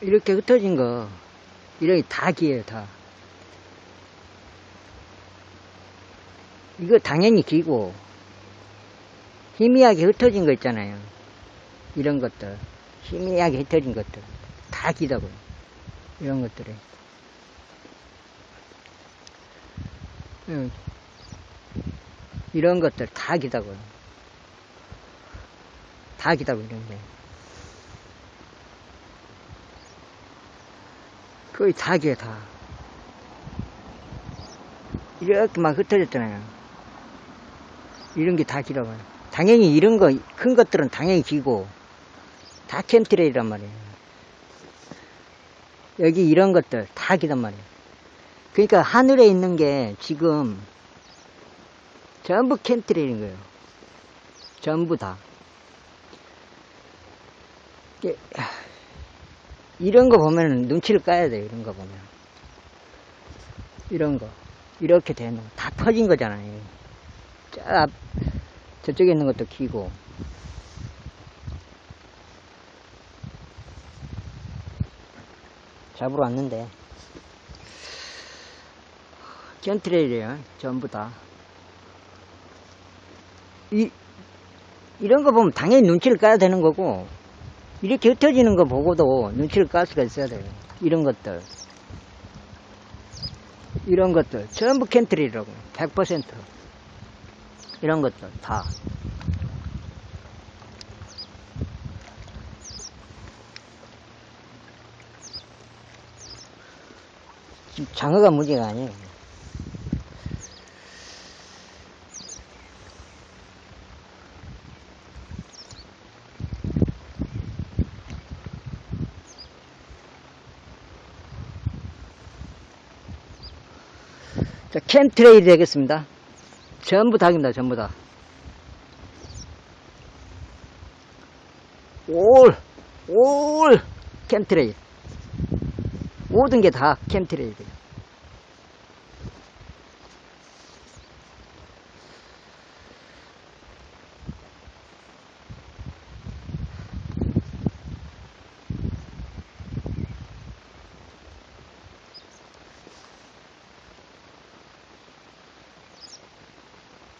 이렇게 흩어진 거, 이런 게다 기예요, 다. 이거 당연히 기고, 희미하게 흩어진 거 있잖아요. 이런 것들. 희미하게 흩어진 것들. 다 기다고요. 이런 것들이. 응. 이런 것들 다 기다고요. 다 기다고, 이런 게. 거의 다 기어, 다. 이렇게 막 흩어졌잖아요. 이런 게다 기라고요. 당연히 이런 거, 큰 것들은 당연히 기고, 다 캠트레이란 말이에요. 여기 이런 것들 다 기단 말이에요. 그러니까 하늘에 있는 게 지금 전부 캠트레이인 거예요. 전부 다. 이게, 이런 거 보면 눈치를 까야 돼요. 이런 거 보면. 이런 거. 이렇게 되는 거. 다 터진 거잖아요. 저 앞, 저쪽에 있는 것도 키고. 잡으러 왔는데. 견트레일이에요. 전부 다. 이, 이런 거 보면 당연히 눈치를 까야 되는 거고, 이렇게 흩어지는 거 보고도 눈치를 깔 수가 있어야 돼요. 이런 것들. 이런 것들. 전부 캠트리라고. 100%. 이런 것들. 다. 장어가 문제가 아니에요. 자, 캠트레일이 되겠습니다. 전부 닭입니다, 전부 다. 올, 올, 캠트레일. 모든 게 다 캠트레일이에요.